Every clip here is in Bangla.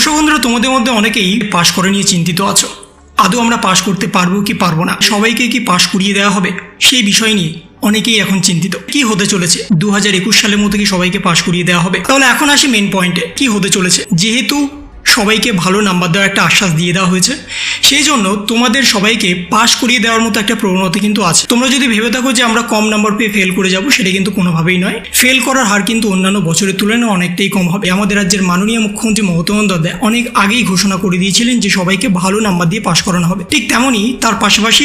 দর্শক বন্ধুরা তোমাদের মধ্যে অনেকেই পাশ করে নিয়ে চিন্তিত আছো। আদৌ আমরা পাশ করতে পারব কি পারব না? সবাইকে কি পাশ করিয়ে দেওয়া হবে? সেই বিষয় নিয়ে অনেকেই এখন চিন্তিত। কি হতে চলেছে? দু হাজার একুশ সালের মধ্যে কি সবাইকে পাশ করিয়ে দেওয়া হবে? তাহলে এখন আসি মেন পয়েন্টে কি হতে চলেছে? যেহেতু সবাইকে ভালো নাম্বার দেওয়ার একটা আশ্বাস দিয়ে দেওয়া হয়েছে সেই জন্য তোমাদের সবাইকে পাশ করিয়ে দেওয়ার মতো একটা প্রবণতা কিন্তু আছে। তোমরা যদি ভেবে থাকো যে আমরা কম নাম্বার পেয়ে ফেল করে যাব, সেটা কিন্তু কোনোভাবেই নয়। ফেল করার হার কিন্তু অন্যান্য বছরের তুলনায় অনেকটাই কম হবে। আমাদের রাজ্যের মাননীয় মুখ্যমন্ত্রী মমতা বন্দ্যোপাধ্যায় অনেক আগেই ঘোষণা করে দিয়েছিলেন যে সবাইকে ভালো নাম্বার দিয়ে পাশ করানো হবে। ঠিক তেমনই তার পাশাপাশি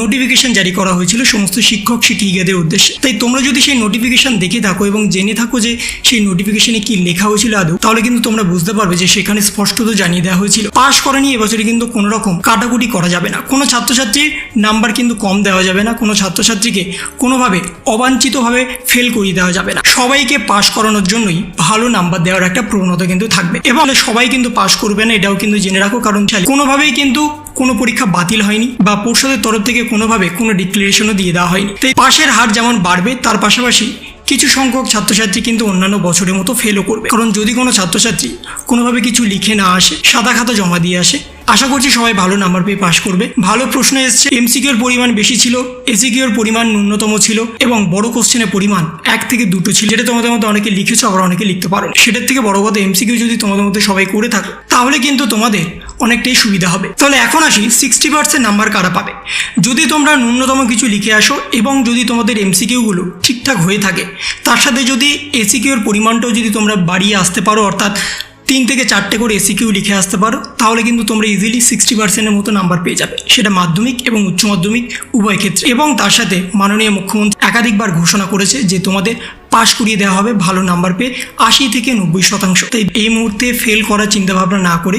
নোটিফিকেশন জারি করা হয়েছিল সমস্ত শিক্ষক শিক্ষিকাদের উদ্দেশ্যে। তাই তোমরা যদি সেই নোটিফিকেশন দেখে থাকো এবং জেনে থাকো যে সেই নোটিফিকেশনে কি লেখা হয়েছিল আদৌ, তাহলে কিন্তু তোমরা বুঝতে পারবে যে সেখানে স্পষ্টত জানিয়ে দেওয়া হয়েছিল। পাশ করেনি এবছরে কিন্তু কোনো রকম কাটাকুটি করা যাবে না। কোনো ছাত্রছাত্রীর নাম্বার কিন্তু কম দেওয়া যাবে না। কোনো ছাত্রছাত্রীকে কোনোভাবে অবাঞ্ছিতভাবে ফেল করিয়ে দেওয়া যাবে না। সবাইকে পাশ করানোর জন্যই ভালো নাম্বার দেওয়ার একটা প্রবণতা কিন্তু থাকবে। এবং সবাই কিন্তু পাশ করবে না, এটাও কিন্তু জেনে রাখো। কারণ চাই- কোনোভাবেই কিন্তু কোনো পরীক্ষা বাতিল হয়নি বা পর্ষদের তরফ থেকে কোনোভাবে কোনো ডিক্লারেশনও দিয়ে দেওয়া হয়নি। তাই পাশের হার যেমন বাড়বে, তার পাশাপাশি কিছু সংখ্যক ছাত্রছাত্রী কিন্তু অন্যান্য বছরের মতো ফেলও করবে। কারণ যদি কোনো ছাত্রছাত্রী কোনোভাবে কিছু লিখে না আসে, সাদা খাতা জমা দিয়ে আসে, আশা করছি সবাই ভালো নাম্বার পেয়ে পাশ করবে। ভালো প্রশ্ন এসছে এমসিকিউর পরিমাণ বেশি ছিল এসিকিউর পরিমাণ ন্যূনতম ছিল এবং বড় কোশ্চেনের পরিমাণ এক থেকে দুটো ছিল। যেটা তোমাদের মধ্যে অনেকে লিখেছো, আবার অনেকে লিখতে পারো সেটার থেকে বড় কথা এমসিকিউ যদি তোমাদের মধ্যে সবাই করে থাকো, তাহলে কিন্তু তোমাদের অনেকটাই সুবিধা হবে। তাহলে এখন আসি সিক্সটি পার্সেন্ট নাম্বার কারা পাবে? যদি তোমরা ন্যূনতম কিছু লিখে আসো এবং যদি তোমাদের এমসিকিউগুলো ঠিকঠাক হয়ে থাকে, তার সাথে যদি এসিকিউর পরিমাণটাও যদি তোমরা বাড়িয়ে আসতে পারো, অর্থাৎ তিন থেকে চারটে করে এসিকিউ লিখে আসতে পারো, তাহলে কিন্তু তোমরা ইজিলি সিক্সটি পার্সেন্টের মতো নাম্বার পেয়ে যাবে। সেটা মাধ্যমিক এবং উচ্চ মাধ্যমিক উভয় ক্ষেত্রে। এবং তার সাথে মাননীয় মুখ্যমন্ত্রী একাধিকবার ঘোষণা করেছে যে তোমাদের পাশ করিয়ে দেওয়া হবে ভালো নাম্বার পেয়ে আশি থেকে নব্বই শতাংশ। তাই এই মুহূর্তে ফেল করার চিন্তাভাবনা না করে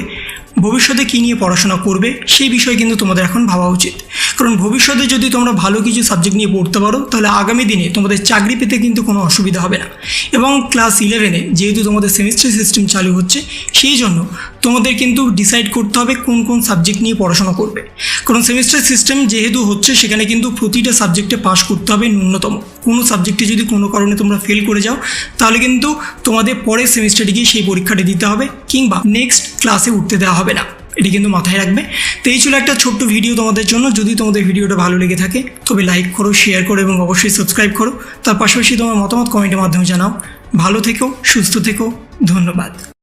ভবিষ্যতে কী নিয়ে পড়াশোনা করবে, সেই বিষয়ে কিন্তু তোমাদের এখন ভাবা উচিত। কারণ ভবিষ্যতে যদি তোমরা ভালো কিছু সাবজেক্ট নিয়ে পড়তে পারো, তাহলে আগামী দিনে তোমাদের চাকরি পেতে কিন্তু কোনো অসুবিধা হবে না। এবং ক্লাস ইলেভেনে যেহেতু তোমাদের সেমিস্টার সিস্টেম চালু হচ্ছে, সেই জন্য তোমাদের কিন্তু ডিসাইড করতে হবে কোন কোন সাবজেক্ট নিয়ে পড়াশোনা করবে। কারণ সেমিস্টার সিস্টেম যেহেতু হচ্ছে, সেখানে কিন্তু প্রতিটা সাবজেক্টে পাস করতে হবে ন্যূনতম। কোনো সাবজেক্টে যদি কোনো কারণে তোমরা ফেল করে যাও, তাহলে কিন্তু তোমাদের পরের সেমিস্টারে গিয়ে সেই পরীক্ষাটি দিতে হবে কিংবা নেক্সট ক্লাসে উঠতে দেওয়া হবে না। এটি কিন্তু মাথায় রাখবে। তো এই ছিল একটা ছোট্ট ভিডিও তোমাদের জন্য। যদি তোমাদের ভিডিওটা ভালো লেগে থাকে, তবে লাইক করো শেয়ার করো এবং অবশ্যই সাবস্ক্রাইব করো। তার পাশাপাশি তোমার মতামত কমেন্টের মাধ্যমে জানাও। ভালো থেকো, সুস্থ থেকো। ধন্যবাদ।